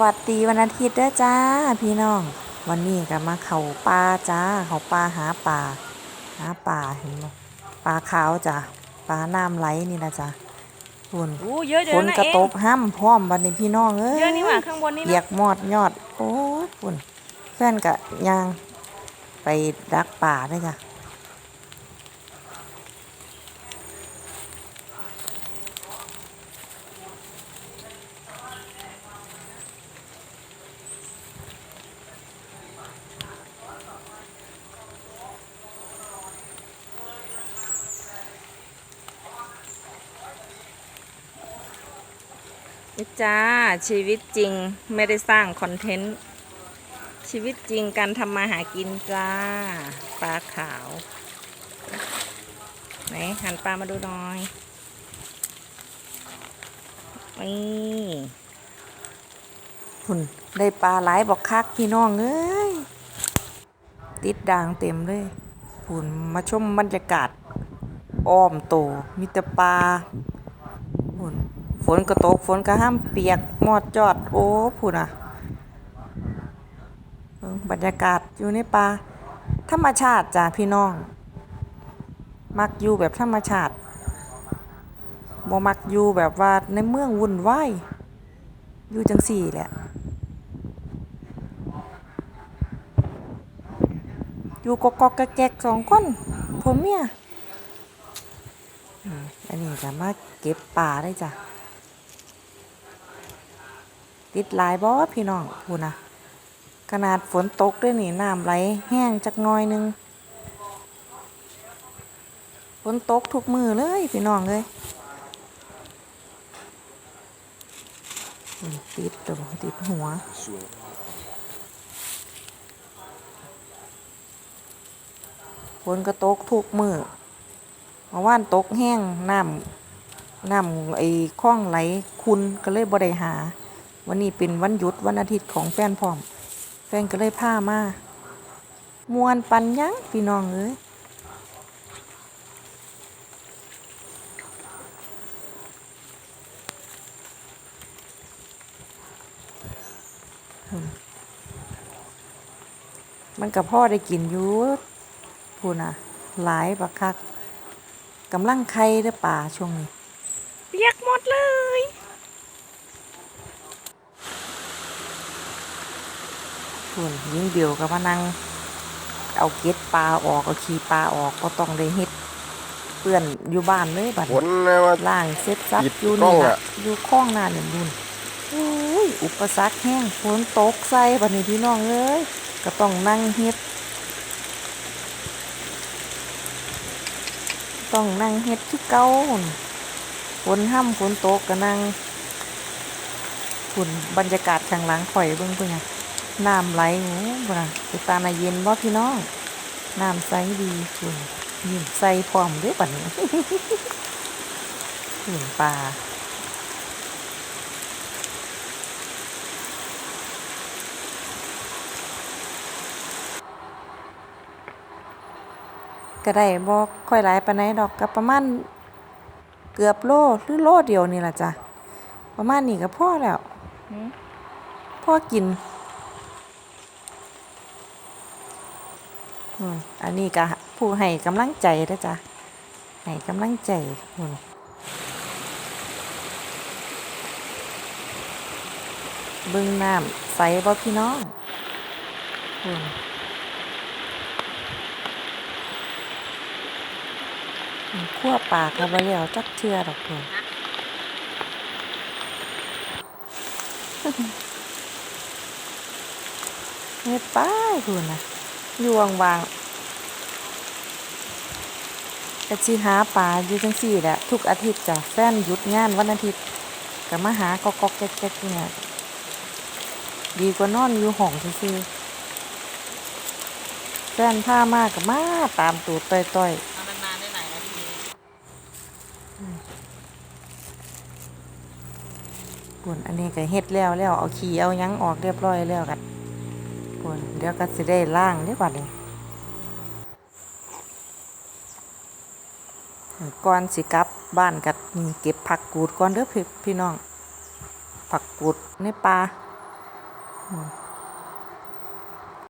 วัสดีวันอาทิตย์เด้อจ้าพี่น้อง วันนี้ก็มาเขาปลาจ้าเขาปลาหาปลาหาปลาเห็นไหมปลาขาวจ้ะปลาน้ำไหลนี่นะจ้ะฝุ่นโอ้เยอะเดี๋ยฝวนนะกระเองตกห้ำพร้อมบันนี้พี่น้องเอ้ยเยอะนี่หว่าข้างบนนี่เหยียนะกมอดยอดโอ้ยฝุ่นแฟนกะยางไปดักป่าด้วยจ้ะ นี่จ้าชีวิตจริงไม่ได้สร้างคอนเทนต์ ชีวิตจริงการทำมาหากินจ้า ปลาขาว ไหนหันปลามาดูหน่อยนี่ฝุ่นได้ปลาหลายบอกคักพี่น้องเอ้ยติดด่างเต็มเลยฝุ่นมาชมบรรยากาศอ้อมโตมีแต่ปลา ฝนก็ตกฝนก็ห้ามเปียกหมอดจอด โอ้พูดอะบรรยากาศอยู่ในป่าธรรมชาติจ้ะพี่น้อง มักอยู่แบบธรรมชาติบ่มักอยู่แบบว่าในเมืองวุ่นวายอยู่จังสี่แหละอยู่กอกๆแก๊กสองคนผมเมียอันนี้จะมาเก็บป่าได้จ้ะ ติดหลายบ่พี่น้องพูนะขนาดฝนตกด้วยนี่น้ำไหลแห้งจักน่อยหนึงฝนตกทุกมือเลยพี่น้องเลยติดตัวติดหัวฝนก็ตกทุกมือเมื่อวานตกแห้งน้ำน้ำไอ้คลองไหลคุณก็เลยบ่ได้หา วันนี้เป็นวันหยุดวันอาทิตย์ของแฟนพร้อม แฟนก็เลยพามา มวนปันยังพี่น้องเอ้ยมันกับพ่อได้กินอยู่พูน่ะหลายบักคักกำลังไข่เด้อป่าช่วงนี้เปียกหมดเลย ส่วนยิงเดียวกับมานั่งเอาเก็ดปลาออกเอาขี้ปลาออกก็ต้องได้เฮ็ดเปื้อนอยู่บ้านเลยบัดฝนี้นนะว่าล่างเซ็ตซับปิดอยู่กล้นี่องล่ะอะอยู่คลองนาเนี่ยนุ่นโอ้ยอุปสรรคแห้งฝนตกใส่บัดนี้พี่น้องเอ้ยก็ต้องนั่งเฮ็ด ต้องนั่งเฮ็ดคือเก่าหุ่นฝนห้ำฝนตกก็นั่งฝุ่นบรรยากาศข้างหลังข่อยเบิ่งเพิ่นน่ะ น้ำไหลโอ้บ่น่ะไปตาหนาเย็นบ่พี่น้องน้ำใสดีฝุ่นยิ้มใส่พร้อมเด้อบัดนี้ฝุ่นปลาก็ได้บ่ค่อยหลายปานใดดอกก็ประมาณเกือบโลหรือโลเดียวนี่ล่ะจ้ะประมาณนี้ก็พอแล้วหืมพอกิน อืมอันนี้ก็ผู้ให้กำลังใจเด้อจ้ะให้กำลังใจอืมเบิ่งน้ำใสบ่พี่น้องอืมอืมคั่วปลาก็บ่แล้วจักเทื่อดอกเพิ่นเฮ็ดไปพุ่นน่ะ อยู่ว่างๆก็สิหาปลาอยู่จังซี่แหละทุกอาทิตย์จ้ะแฟนหยุดงานวันอาทิตย์ก็มาหากอกๆแก๊กๆเนี่ยดีกว่านอนอยู่ห้องซื่อๆแฟนพามาก็มาตามตูดต่อยนานๆได้หลายนาทีๆพุ่นอันนี้ก็เฮ็ดแล้วแล้วเอาขี้เอาหยังออกเรียบร้อยแล้วกัน คนเดี๋ยวก็สิได้ล่างเด้อบัดนี้ก่อนสิกลับบ้านกัดเก็บผักกูดก่อนเด้อพี่พี่น้อง ผักกูดในป่า